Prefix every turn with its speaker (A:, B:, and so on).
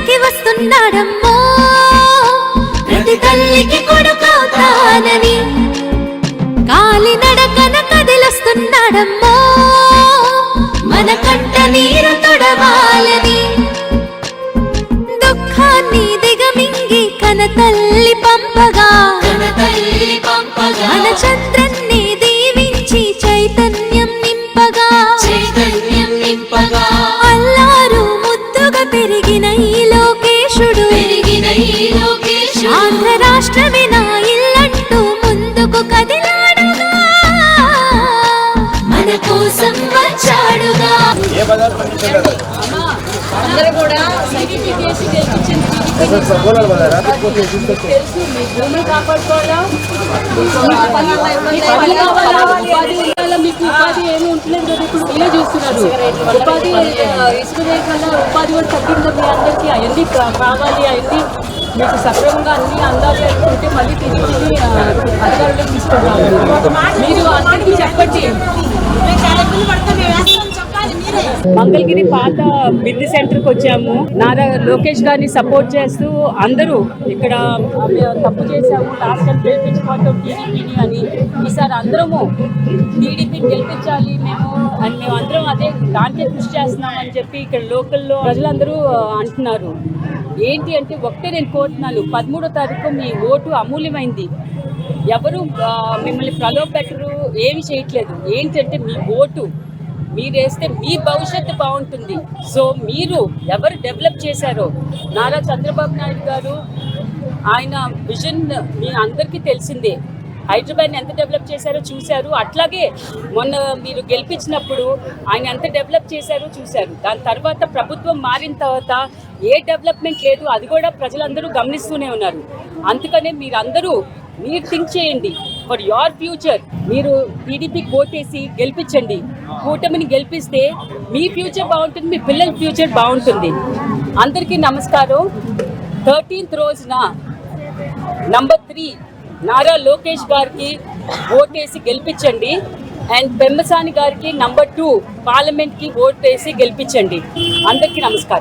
A: బడికి వస్తున్నాడమ్మో. ప్రతి తల్లికి కొడుకవుతానని కాలి నడకన కదిలొస్తున్నాడమ్మో. మన కంట నీరు తొడవాలని. దుఃఖాన్ని దిగమింగి కన తల్లి పంపగా. మన చంద్రన్ని దీవించి చైతన్యం నింపగా.
B: చైతన్యం నింపగా.
A: అల్లారు
C: అందరూ కూడా సైనికులు చేసి గెలిపించింది తెలుసు మీ భూమిని కాపాడుకోవాలా? మీకు ఉపాధి ఉండాలా మీకు ఉపాధి ఏమి ఉంటలేదు కదా? ఇప్పుడు మీరే చూస్తున్నారు. ఉపాధి ఇసుక వల్ల ఉపాధి కూడా తగ్గింది మీ అందరికీ. అవన్నీ కావాలి అవన్నీ మీకు సక్రమంగా అన్ని అందాలి అనుకుంటే మళ్ళీ తిరిగి అధికారులకు తీసుకుంటాము మీరు అందరికీ చెప్పండి మంగళగిరి పాత మిద్ది సెంటర్కి వచ్చాము. నారా లోకేష్ గారిని సపోర్ట్ చేస్తూ అందరూ ఇక్కడ తప్పు చేశాము లాస్ట్ టైం గెలిపించుకోవటం టీడీపీని అని. ఈసారి అందరము టీడీపీని గెలిపించాలి మేము అని మేము అందరం అదే దానికే కృషి చేస్తున్నాం అని చెప్పి ఇక్కడ లోకల్లో ప్రజలందరూ అంటున్నారు. ఏంటి అంటే ఒకటే నేను కోరుతున్నాను పదమూడో తారీఖు మీ ఓటు అమూల్యమైంది. ఎవరు మిమ్మల్ని ప్రలోభ పెట్టరు ఏమి చేయట్లేదు. ఏంటంటే మీ ఓటు మీరు వేస్తే మీ భవిష్యత్తు బాగుంటుంది. సో మీరు ఎవరు డెవలప్ చేశారో నారా చంద్రబాబు నాయుడు గారు ఆయన విజన్ మీ అందరికీ తెలిసిందే. హైదరాబాద్ని ఎంత డెవలప్ చేశారో చూశారు. అట్లాగే మొన్న మీరు గెలిపించినప్పుడు ఆయన ఎంత డెవలప్ చేశారో చూశారు. దాని తర్వాత ప్రభుత్వం మారిన తర్వాత ఏ డెవలప్మెంట్ లేదు అది కూడా ప్రజలందరూ గమనిస్తూనే ఉన్నారు. అందుకనే మీరందరూ మీరు థింక్ చేయండి. ఫర్ యువర్ ఫ్యూచర్ మీరు టీడీపీకి ఓటేసి గెలిపించండి. కూటమిని గెలిపిస్తే మీ ఫ్యూచర్ బాగుంటుంది మీ పిల్లల ఫ్యూచర్ బాగుంటుంది. అందరికీ నమస్కారం. థర్టీన్త్ రోజున నంబర్ త్రీ నారా లోకేష్ గారికి ఓటేసి గెలిపించండి. అండ్ పెమ్మసాని గారికి నంబర్ టూ పార్లమెంట్కి ఓట్ వేసి గెలిపించండి. అందరికీ నమస్కారం.